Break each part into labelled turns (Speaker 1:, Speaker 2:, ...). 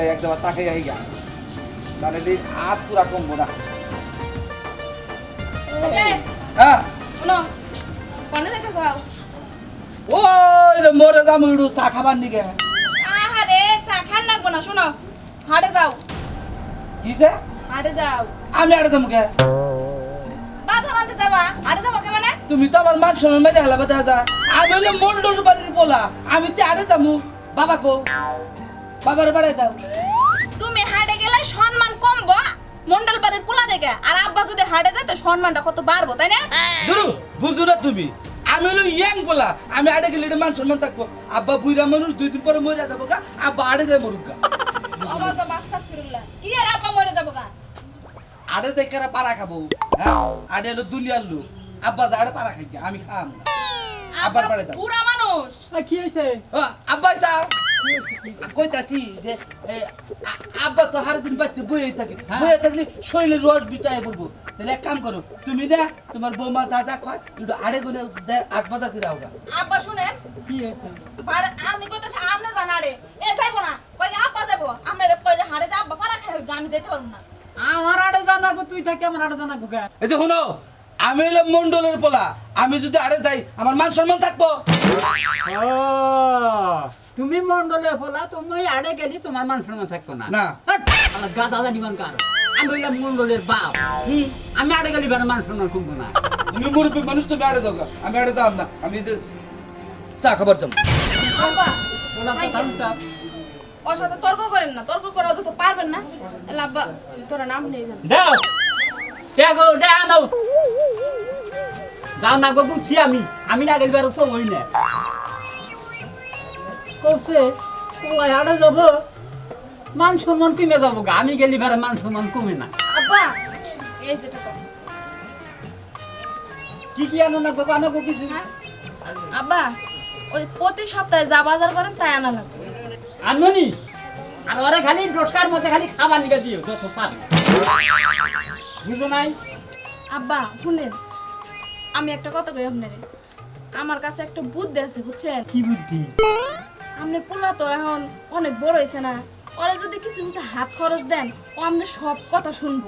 Speaker 1: যাই একদম খাই আহি গা। তাহলে আত পুরা কমবো না।
Speaker 2: এই যে,
Speaker 1: হ্যাঁ।
Speaker 2: শোনো, যাইতে চাও?
Speaker 1: ওই রে মরে যাম ইডু চা খাবার নিগে।
Speaker 2: আহারে, চা খান লাগবো না, শোনো, হাটে যাও,
Speaker 1: কিসে?
Speaker 2: হাটে যাও।
Speaker 1: আমি
Speaker 2: বাজার আনতে যাবা, হাটে যাবা কে মানে?
Speaker 1: তুমি তো আমার মান সম্মান মেরে হেলাবে দেখা যায়। আমি হলে মন্ডল বাড়ির পোলা। আমি তো আড়ে যামু। বাবা কো। বাবার বাড়াই দাও।
Speaker 2: তুমি হাটে গেলে সম্মান কমবো মন্ডল বাড়ির পোলা দেখে। আর আব্বা যদি হাটে যায় তো সম্মানটা কত বাড়বো তাই না?
Speaker 1: দুরু বুঝু না তুমি। আমি হলো ইয়াং পোলা আমি আড়ে গেলে এটা মান সম্মান থাকব। আব্বা বুইরা মানুষ দুই দিন পরে মরে যাব গা আব্বা আড়ে যায় মরুক গা।
Speaker 2: আমার তো বাস্তা ফিরুল্লাহ কি আর আব্বা মরে যাব গা?
Speaker 1: আড়ে দেখে পাড়া খাব? হ্যাঁ? আড়ে হলো দুনিয়ার লোক। আব্বা যা আড়ে পাড়া খাই আমি খাম না। আব্বার বাড়ি দাও।
Speaker 2: বুড়া মানুষ।
Speaker 3: কি হয়েছে
Speaker 1: ও, আব্বা যাও কইতাছি যে আব্বা তো হার দিন বাড়িতে বইয়ে থাকে। বইয়ে থাকলে শরীরের রস বিটায় বলব। তাহলে এক কাম করো তুমি না তোমার বৌমা যা যা আড়ে গুনে আট বাজার করে আওগা।
Speaker 2: আব্বা শুনেন?
Speaker 3: কি
Speaker 2: আমি কইতেছি আমনে জানা রে এ যাইবো না। কই আব্বা যাব আমনে কই যে হাড়ে যা আব্বা পারা খাই আমি যেতে পারব না।
Speaker 3: আমার আড়ে জানাব তুই থাকি আমার আড়ে জানাব গা।
Speaker 1: এই যে শোনো আমি হলাম মন্ডলের পোলা। আমি যদি আড়ে যাই আমার মান সম্মান থাকব।
Speaker 3: তুমি মন্ডলে ফলা তুমি আড়ে গেলি তোমার মান সম্মান থাকতো না।
Speaker 1: না।
Speaker 3: আমার গাদা জানিবান কার? আমি হইলাম মন্ডলের বাপ। আমি আড়ে গেলি বেড়ে মান সম্মান কমবো না।
Speaker 1: তুমি মুরব্বী মানুষ তুমি আড়ে যাও গা। আমি আড়ে যাম না। আমি যে চা খাবার যাব।
Speaker 2: ওর সাথে তর্ক করেন না। তর্ক করা তো পারবেন না। এলা আব্বা তোরা নাম নেই জান
Speaker 3: দাও! দেখো দে আনো যাও না গো বুঝছি আমি। আমি না গেলি বেড়ে সময় না পোলাই আড়ে যাব মান সম্মান কমে যাব গা। আমি গেলি মান সম্মান কমে না।
Speaker 2: আব্বা এই যেটা
Speaker 3: কি কি আনো না আনো কিছু।
Speaker 2: হ্যাঁ? আব্বা ওই প্রতি সপ্তাহে যা বাজার করেন তাই আনা লাগবে।
Speaker 3: আনমনি আর ওরা খালি মধ্যে খালি খাবার নিয়ে দিও যত পার। বুঝো নাই?
Speaker 2: আব্বা শুনেন আমি একটা কথা কই আপনারে। আমার কাছে একটা বুদ্ধি আছে বুঝছেন?
Speaker 3: কি বুদ্ধি?
Speaker 2: আপনার পোলা তো এখন অনেক বড় হয়েছে না। ওরা যদি কিছু কিছু হাত খরচ দেন ও আমাদের সব কথা শুনব।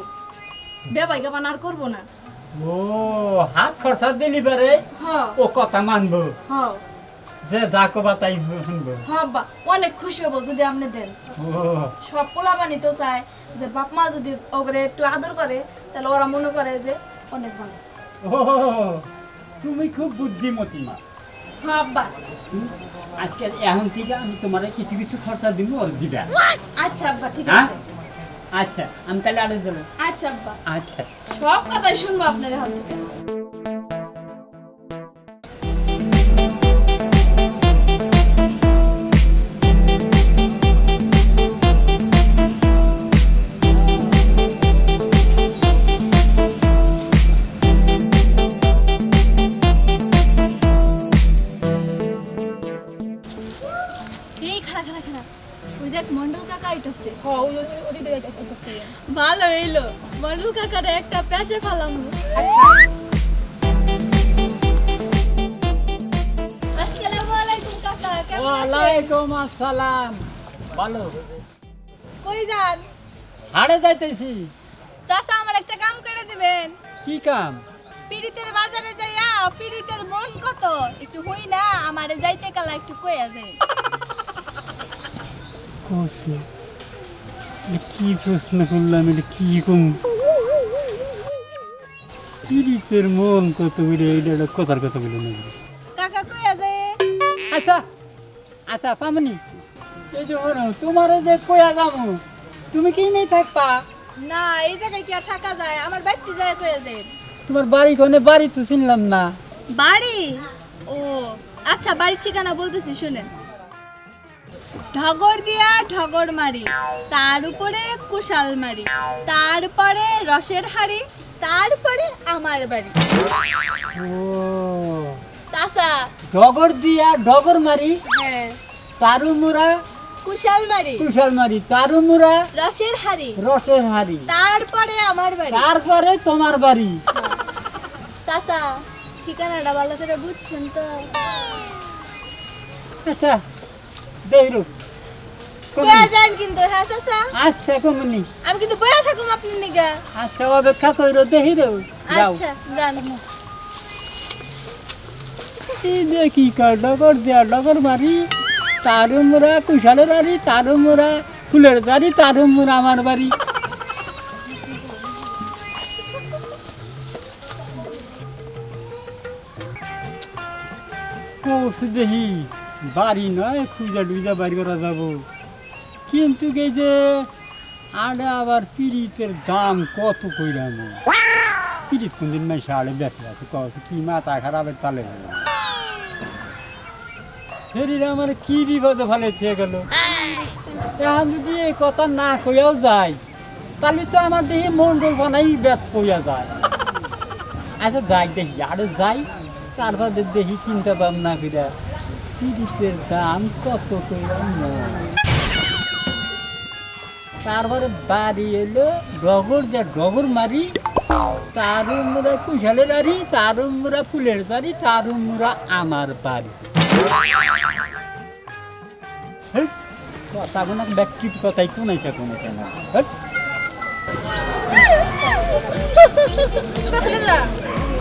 Speaker 2: বেবাই গাবান আর করব না।
Speaker 3: ও হাত খরচা দিলি
Speaker 2: হ।
Speaker 3: ও কথা মানবো। যে যা কবা তাই শুনব
Speaker 2: অনেক খুশি হব যদি আপনি দেন। সব পোলা বানি তো চায় যে বাপ মা যদি ওগরে একটু আদর করে তাহলে ওরা মনে করে যে অনেক ভালো।
Speaker 3: ও তুমি খুব বুদ্ধিমতী মা।
Speaker 2: আব্বা
Speaker 3: আজকে এখন থেকে আমি তোমার কিছু কিছু খরচা দিব আর দিবা।
Speaker 2: আচ্ছা আব্বা ঠিক
Speaker 3: হ্যাঁ?
Speaker 2: আছে।
Speaker 3: আচ্ছা আমি তাহলে আড়ে যাব।
Speaker 2: আচ্ছা আব্বা।
Speaker 3: আচ্ছা।
Speaker 2: সব কথাই শুনব আপনার হাত থেকে। আইতাছে হ ওদিকে আইতাছে ভালো হইল। মন্ডল কাকারে একটা প্যাচে ফালাম আচ্ছা। আসসালামু আলাইকুম কাকা কেমন আছেন?
Speaker 3: ওয়ালাইকুম আসসালাম। ভালো
Speaker 2: কই যান?
Speaker 3: হাড়ে যাইতেছি।
Speaker 2: চাচা আমার একটা কাম করে দিবেন।
Speaker 3: কি কাম?
Speaker 2: পিড়িতের বাজারে যাইয়া পিড়িতের মন কত? একটু হই না আমারে যাইতে কালা একটু কইয়া যায়
Speaker 3: কি প্রশ্ন করলাম এটা কি কম পীড়িতের মন কত করে এটা কথার কথা বলে নেব
Speaker 2: কাকা কইয়া যায়
Speaker 3: আচ্ছা আচ্ছা পামনি এই যে হলো তোমার যে কয়া যাব তুমি কি নেই থাকবা
Speaker 2: না এই জায়গায় কি আর থাকা যায় আমার বাড়িতে যায় কইয়া যায়
Speaker 3: তোমার বাড়ি কোনে বাড়ি তো চিনলাম না
Speaker 2: বাড়ি ও আচ্ছা বাড়ির ঠিকানা বলতেছি শুনেন ঢগর দিয়া ঢগর মারি তার উপরে কুশাল মারি তারপরে রসের হাড়ি তারপরে আমার বাড়ি। চাচা।
Speaker 3: ডগর দিয়া ডগর মারি
Speaker 2: হ্যাঁ।
Speaker 3: তারু মুরা
Speaker 2: কুশাল মারি।
Speaker 3: কুশাল মারি তারু মুরা
Speaker 2: রসের হাড়ি।
Speaker 3: রসের হাড়ি।
Speaker 2: তারপরে আমার বাড়ি।
Speaker 3: তারপরে তোমার বাড়ি।
Speaker 2: চাচা
Speaker 4: ঠিকানাটা ভালো করে বুঝছেন তো?
Speaker 3: আচ্ছা দেখিরু আচ্ছা কমনি।
Speaker 4: আমি কিন্তু বয়া থাকুম আপনার নিগা।
Speaker 3: আচ্ছা অপেক্ষা কইরো যাও।
Speaker 4: আচ্ছা
Speaker 3: দেখি কার ডগর বাড়ি তারও মোরা কুশালের বাড়ি তারও মোরা ফুলের বাড়ি তারও মোরা আমার বাড়ি। দেখি বাড়ি নয় খুঁজা টুজা বাড়ি করা যাব। কিন্তু এই যে আড়ে আবার পিড়িতের দাম কত কইরাম পিড়িত কোনদিন মাই সাড়ে বেঁচে আছে কৌশি কি মাথা খারাপের তালে শরীর আমার কি বিপদে ফেলে থেকে গেল? এখন যদি এই কথা না কইয়াও যায়, তাহলে তো আমার দেহে মন্ডল বানাই ব্যর্থ হইয়া যায়। আচ্ছা যাই দেখি, আরে যাই তারপর দেখি চিন্তা ভাবনা কইরা পিড়িতের দাম কত কইরা তারপরে বাড়ি এলো ডগর যা ডগর মারি তার মোরা কুশালের বাড়ি তার মোরা ফুলের বাড়ি তার মোরা আমার বাড়ি। কথা কোনো ব্যক্তির কথাই কোনাইছে কোনাইছে না হেই,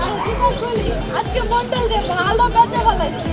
Speaker 4: আমি কি বলি আজকে মন্ডল ভালো বেচা ফেলাইছি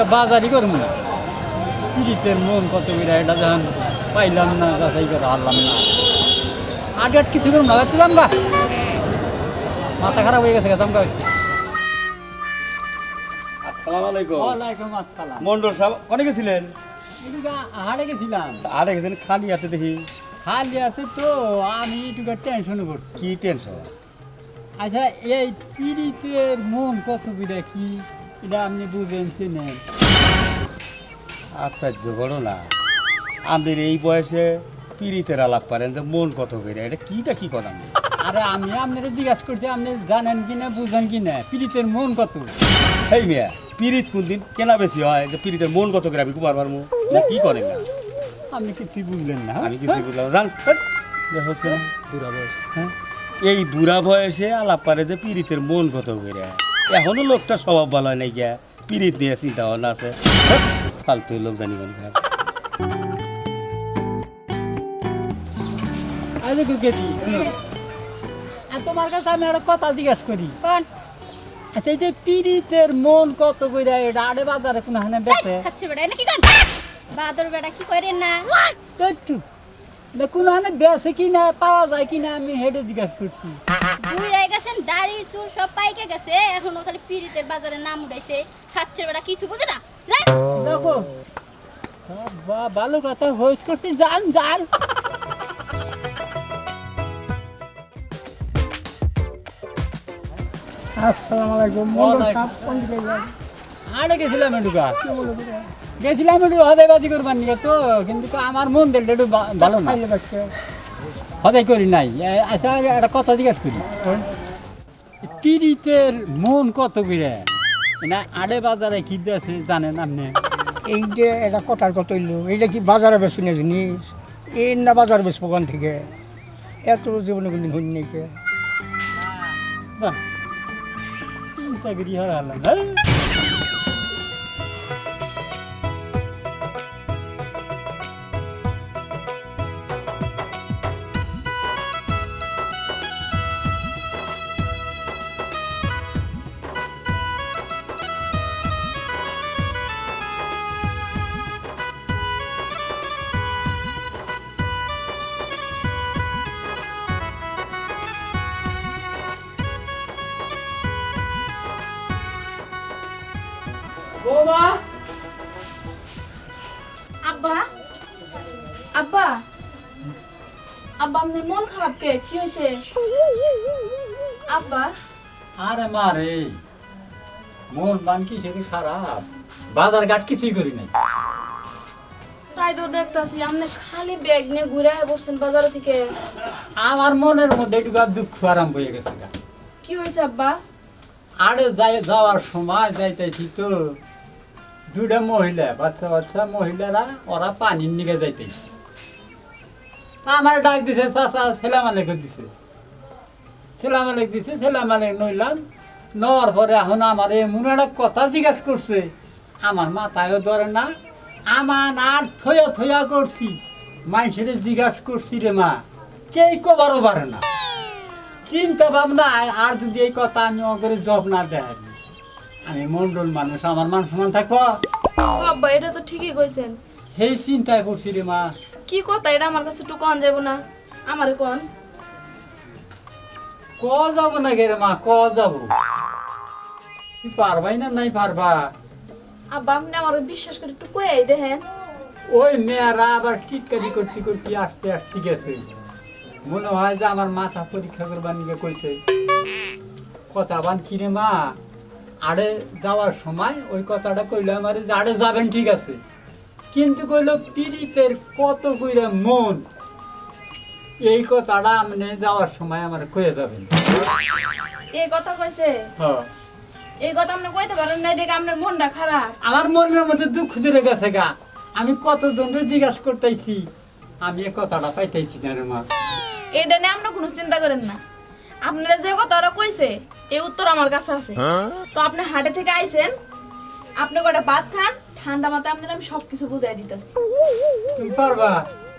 Speaker 5: আজকে
Speaker 3: বাজারই করব না। পিড়িতের মন কত বিরা এটা যখন পাইলাম না যাচাই করে হারলাম না। আগে আর কিছু করুন না একটু গা। মাথা খারাপ হয়ে গেছে দাম গা
Speaker 1: আসসালামু আলাইকুম।
Speaker 3: ওয়ালাইকুম আসসালাম।
Speaker 1: মন্ডল সাহেব কনে গেছিলেন?
Speaker 3: গেছিলাম।
Speaker 1: গেছেন খালি হাতে দেখি।
Speaker 3: খালি তো আমি টেনশনে করছি
Speaker 1: কি টেনশন
Speaker 3: আচ্ছা এই পিড়িতের মন কত বিরা কি? এটা আপনি বুঝেন চিনেন
Speaker 1: আশ্চর্য বড় না। আমাদের এই বয়সে পিড়িতের আলাপ পারেন যে মন কত বেড়ে এটা কিটা কি কথা?
Speaker 3: আরে আমি আপনারা জিজ্ঞাসা করছি আপনি জানেন কি না বুঝেন কি না? পীড়িতের মন কত?
Speaker 6: এই মিয়া পিরিত কোন দিন কেনা বেশি হয় যে পিরিতের মন কত করে আমি কুমার মারমু না কি করেন না?
Speaker 3: আপনি কিছুই বুঝলেন না।
Speaker 6: আমি কিছু বুঝলাম রান। হচ্ছে না? বুড়া বয়স। হ্যাঁ। এই বুড়া বয়সে আলাপ পারে যে পিরিতের মন কত করে এখনও লোকটা স্বভাব ভালো হয় নাই গিয়া পিরিত নিয়ে চিন্তা ভাবনা আছে ফালতু লোক জানি কোন
Speaker 3: গেছি আর তোমার কাছে আমি একটা কথা জিজ্ঞাসা করি।
Speaker 4: কোন?
Speaker 3: আচ্ছা এই যে পীড়িতের মন কত করে এটা আড়ে বাজারে কোনো হানে বেচে?
Speaker 4: খাচ্ছে বেটা কোন? বাদর বেটা কি না?
Speaker 3: একটু। না কোনো হানে কি না পাওয়া যায় কি না আমি হেঁটে জিজ্ঞাসা করছি।
Speaker 4: দুই রায় গেছেন দাড়ি চুল সব পাইকে গেছে এখন ও খালি পিরিতের বাজারে নাম উঠাইছে খাচ্ছে বেটা কিছু বুঝে না?
Speaker 3: দেখো বা ভালো কথা হয়েছে করছি যান যান।
Speaker 7: আসসালামু আলাইকুম মন্ডল সাহেব কোন দিকে যান
Speaker 3: আরে গেছিলাম এটুকা। গেছিলাম একটু হদাইবাজি করবার নিয়ে তো কিন্তু আমার মন দিল একটু ভালো না। হদাই করি নাই। এ, আচ্ছা একটা কথা জিজ্ঞেস করি। পীড়িতের মন কত করে? না আড়ে বাজারে কি বেছে জানেন আপনি?
Speaker 7: এই যে এটা কথার কত হইল এইটা কি বাজারে বেশি না জিনিস এই না বাজার বেশি ওখান থেকে? এত জীবনে কোনদিন হইনি নাকি
Speaker 3: চিন্তা করি হারালাম। হ্যাঁ
Speaker 2: আব্বা আপনার মন খারাপ কে? কি হয়েছে আব্বা?
Speaker 3: আরে মা রে। মন বান কি সেদিন খারাপ? বাজার ঘাট কিছুই করি নাই।
Speaker 2: তাই তো দেখতাছি আপনি খালি ব্যাগ নিয়ে ঘুরে পড়ছেন বাজার থেকে।
Speaker 3: আমার মনের মধ্যে একটু দুঃখ আরম্ভ হয়ে গেছে।
Speaker 2: কি হয়েছে আব্বা?
Speaker 3: আরে যাই যাওয়ার সময় যাইতেছি তো। দুটা মহিলা বাচ্চা বাচ্চা মহিলারা ওরা পানির নিকে যাইতেছে। আমার ডাক দিছে চাচা ছেলে মালিক দিছে। ছেলে মালিক দিছে ছেলে মালিক নইলাম। নেওয়ার পরে এখন আমার এমন একটা কথা জিজ্ঞাসা করছে আমার মাথায়ও ধরে না আমার আর থয়া থয়া করছি মানুষের জিজ্ঞাসা করছি রে মা কেই কবারও পারে না? চিন্তা ভাবনা আর যদি এই কথা আমি অগরে জব না দেয় আমি মন্ডল মানুষ আমার মান সমান থাকব?
Speaker 2: ও আব্বা এটা তো ঠিকই কইছেন।
Speaker 3: সেই চিন্তায় করছি রে মা।
Speaker 2: কি কথা? এটা আমার কাছে একটু কন যাব না। আমারে কন?
Speaker 3: ক যাব না গে মা ক যাব? পারবাই না নাই পারবা?
Speaker 2: আব্বা আপনি আমার বিশ্বাস করে একটু কয়ে দেখেন।
Speaker 3: ওই মেয়েরা আবার টিটকারি করতে করতে আসতে আসতে গেছে। মনে হয় যে আমার মাথা পরীক্ষা করবার নিয়ে কইছে। কথা বান কিনে মা? আরে যাওয়ার সময় ওই কথাটা কইলো আমার যে আরে যাবেন ঠিক আছে। কিন্তু কইলো পীড়িতের কত কইরা মন? এই কথাটা মানে যাওয়ার সময় আমার কয়ে যাবেন।
Speaker 2: এই কথা কইছে?
Speaker 3: হ্যাঁ।
Speaker 2: এই কথা আপনি কইতে পারেন নাই দেখে আপনার মনটা খারাপ।
Speaker 3: আমার মনের মধ্যে দুঃখ ধরে গেছে গা। আমি কতজনকে জিজ্ঞাসা করতেছি? আমি এই কথাটা পাইতেছি না রে মা।
Speaker 2: এটা নিয়ে আপনি কোনো চিন্তা করেন না। আপনারা যে কথাটা কইছে এই উত্তর আমার কাছে আছে। তো আপনি হাটে থেকে আইছেন আপনি কটা ভাত খান? ঠান্ডা মাথায় আপনার আমি সবকিছু বুঝাই দিতেছি।
Speaker 3: তুমি পারবা?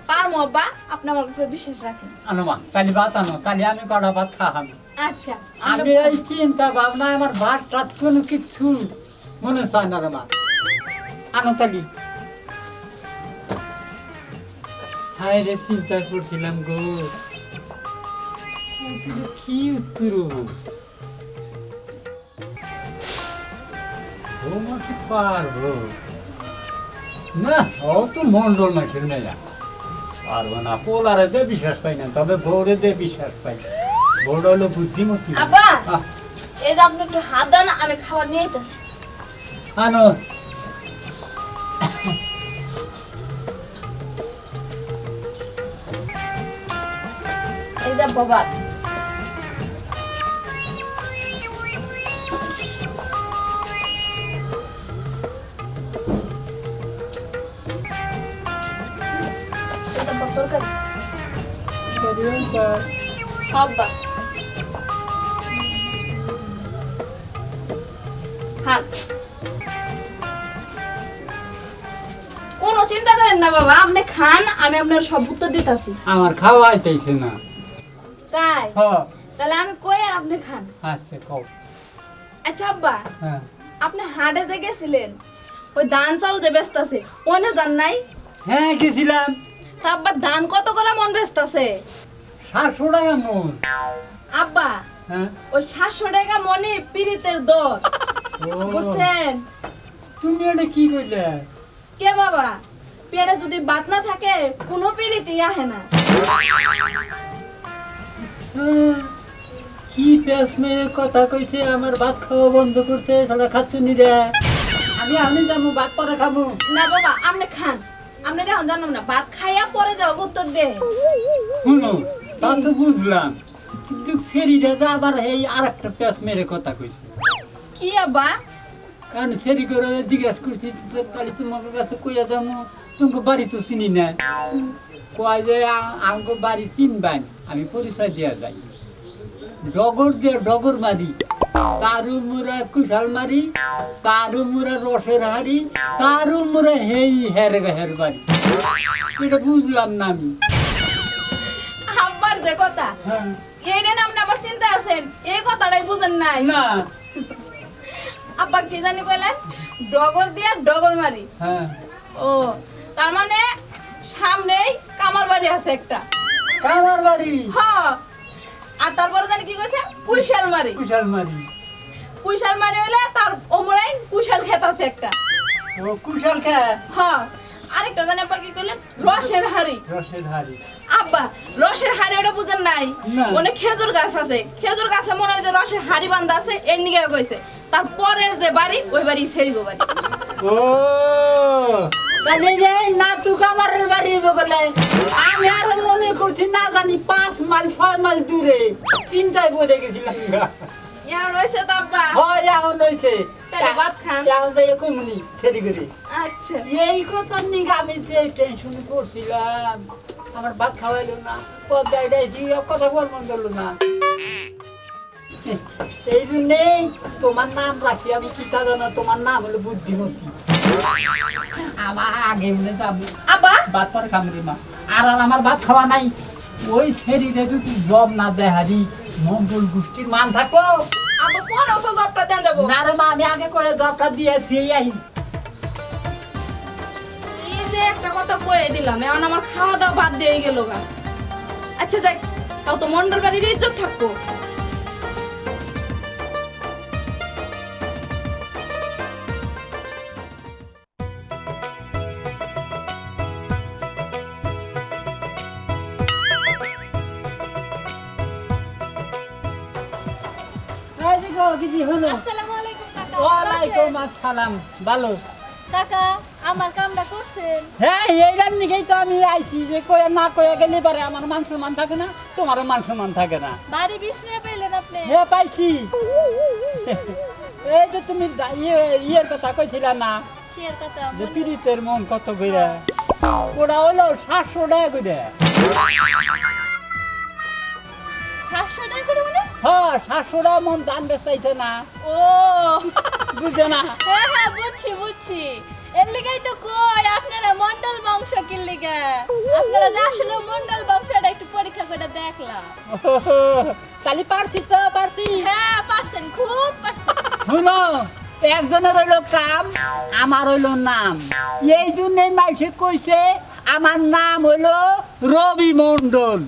Speaker 2: পারমো আব্বা আপনি আমার উপর বিশ্বাস রাখেন।
Speaker 3: আনো মা তালি ভাত আনো তালি আমি কড়া ভাত খাওয়াম
Speaker 2: আচ্ছা
Speaker 3: আমি এই চিন্তা ভাবনা আমার ভাত টাত কোনো কিছু মনে চায় না রে মা। আনো তালি। হায় রে চিন্তা করছিলাম গো। কি উত্তর? ও মাসে পারব? না ও তো মন্ডল মাসের মেয়া পারব না পোলারে দে বিশ্বাস পাই না তবে বৌরে দে বিশ্বাস পাই। বৌড় হলো বুদ্ধিমতী।
Speaker 2: আব্বা এই যে আপনি একটু হাত দেন আমি খাবার নিয়ে আইতেছি।
Speaker 3: আনো।
Speaker 2: এই যে বাবা আব্বা খান কোনো চিন্তা করেন না বাবা আপনি খান আমি আপনার সব উত্তর দিতেছি।
Speaker 3: আমার খাওয়া আইতেছে না।
Speaker 2: তাই? তাহলে আমি কই আর আপনি খান?
Speaker 3: আচ্ছা কও।
Speaker 2: আচ্ছা আব্বা।
Speaker 3: হ্যাঁ।
Speaker 2: আপনি হাটে যে গেছিলেন ওই ধান চাল যে ব্যস্ত আছে ওনে যান নাই?
Speaker 3: হ্যাঁ গেছিলাম।
Speaker 2: তা আব্বা ধান কত করে মন ব্যস্ত আছে?
Speaker 3: সাতশো টাকা মন।
Speaker 2: আব্বা
Speaker 3: হ্যাঁ?
Speaker 2: ওই সাতশো টাকা মনে পিরিতের দর বুঝছেন?
Speaker 3: তুমি এটা কি কইলে?
Speaker 2: কে বাবা? পেটে যদি বাত না থাকে কোনো পিরিতি আহে না।
Speaker 3: আচ্ছা, কি পেঁচ মেরে কথা কইছে আমার ভাত খাওয়া বন্ধ করছে সারা খাচ্ছ নি রে? আমি আমি যাব ভাত পরে খাব।
Speaker 2: না বাবা আপনি খান। আপনি এখন জানাম না ভাত খাইয়া পরে যাও উত্তর দে।
Speaker 3: শুনো তা তো বুঝলাম। কিন্তু সেরিটা যা আবার এই আর একটা পেঁচ মেরে কথা কইছে।
Speaker 2: কি আব্বা?
Speaker 3: কারণ সেরি করে জিজ্ঞেস করছি তাহলে তোমার কাছে কইয়া যাব তোমাকে বাড়ি তো চিনি না। কয় যে আমাকে বাড়ি চিনবাই আমি পরিচয় দেওয়া যাই। ডগর দিয়ে ডগর মারি তারু মুরা কুশাল মারি তারু মুরা রসের হাড়ি তারু মুরা হেই হের হের বাড়ি। এটা বুঝলাম না আমি।
Speaker 2: যে কথা?
Speaker 3: হ্যাঁ।
Speaker 2: এইটা নাম আবার চিন্তা আছেন? এই কথাটাই বুঝেন নাই।
Speaker 3: না।
Speaker 2: আব্বা কি জানি কইলেন ডগর দিয়া ডগর মারি।
Speaker 3: হ্যাঁ।
Speaker 2: ও তার মানে সামনেই কামার বাড়ি আছে একটা।
Speaker 3: কামার বাড়ি?
Speaker 2: হ্যাঁ আর তারপরে জানি কি কইছে? কুইশাল মারি।
Speaker 3: কুশাল মারি।
Speaker 2: কুইশাল মারি হইলে তার ওমরাই কুইশাল ক্ষেত আছে একটা।
Speaker 3: ও কুশাল খা?
Speaker 2: হ্যাঁ আরেকটা জানি আপা কি কইলেন? রসের হাড়ি।
Speaker 3: রসের হাড়ি।
Speaker 2: আব্বা রসের হাড়ি ওটা বুঝেন নাই?
Speaker 3: না।
Speaker 2: খেজুর গাছ আছে। খেজুর গাছে মনে হয় যে রসের হাড়ি বান্ধা আছে এর নিগে কইছে। তারপরের যে বাড়ি ওই বাড়ি সেরি গো বাড়ি।
Speaker 3: ও। তাহলে যে না তু কামারের বাড়ি বলে আমি আর মনে করছি না জানি পাঁচ মাইল ছয় মাইল দূরে। চিন্তায় পড়ে গেছিলাম।
Speaker 2: ইয়া রয়েছে তাহলে ভাত খান।
Speaker 3: কমনি
Speaker 2: আচ্ছা।
Speaker 3: এই কথা নিয়ে আমি যে টেনশন করছিলাম আমার ভাত খাওয়াইলো না পদ্মায় ডাইছি কথা বলব করল না। এই জন্যেই তোমার নাম রাখছি আমি কি তা জানো তোমার নাম হলো বুদ্ধিমতী। আমার আগে মনে যাব
Speaker 2: আব্বা?
Speaker 3: ভাত পরে খাব রে মা। আর আর আমার ভাত খাওয়া নাই ওই শরীরে যদি জব না দেয় হারি মঙ্গল গোষ্ঠীর মান থাকো।
Speaker 2: আব্বা পরেও তো জবটা দেন যাব।
Speaker 3: না রে মা আমি আগে কয়ে জবটা দিয়েছি এই
Speaker 2: একটা কথা কয়ে দিলাম এখন আমার খাওয়া দাওয়া বাদ দিয়ে গেল গা। আচ্ছা যাক তাও তো মন্ডল বাড়ির ইজ্জত থাকব।
Speaker 3: দিদি হলো।
Speaker 4: আসসালামু আলাইকুম কাকা।
Speaker 3: ওয়ালাইকুম আসসালাম ভালো।
Speaker 4: কাকা আমার কামটা করছেন?
Speaker 3: হ্যাঁ এইটার নিকেই তো আমি আইছি যে কয়ে না কয়ে গেলে পারে আমার মান সম্মান থাকে না তোমারও মান সম্মান থাকে না।
Speaker 4: বাড়ি পেলেন আপনি?
Speaker 3: হ্যাঁ পাইছি। এই যে তুমি ইয়ে ইয়ের কথা কইছিলা না যে পীড়িতের মন কত ওটা হলো সাতশো টাকা কইরা।
Speaker 4: সাতশো টাকা করে মানে?
Speaker 3: হ্যাঁ সাতশো টাকা মন দান না।
Speaker 4: ও।
Speaker 3: বুঝে না।
Speaker 4: হ্যাঁ হ্যাঁ বুঝছি বুঝছি। এর লিগাই তো কই আপনারা মন্ডল বংশ কি লিগা। আপনারা যে আসলে মন্ডল বংশটা একটু পরীক্ষা করে দেখলাম।
Speaker 3: তাহলে পারছি তো পারছি।
Speaker 4: হ্যাঁ পারছেন খুব পারছেন।
Speaker 3: শুনো একজনের হইল কাম আমার হইল নাম। এই জন্যই মাইসে কইছে আমার নাম হইল রবি মন্ডল।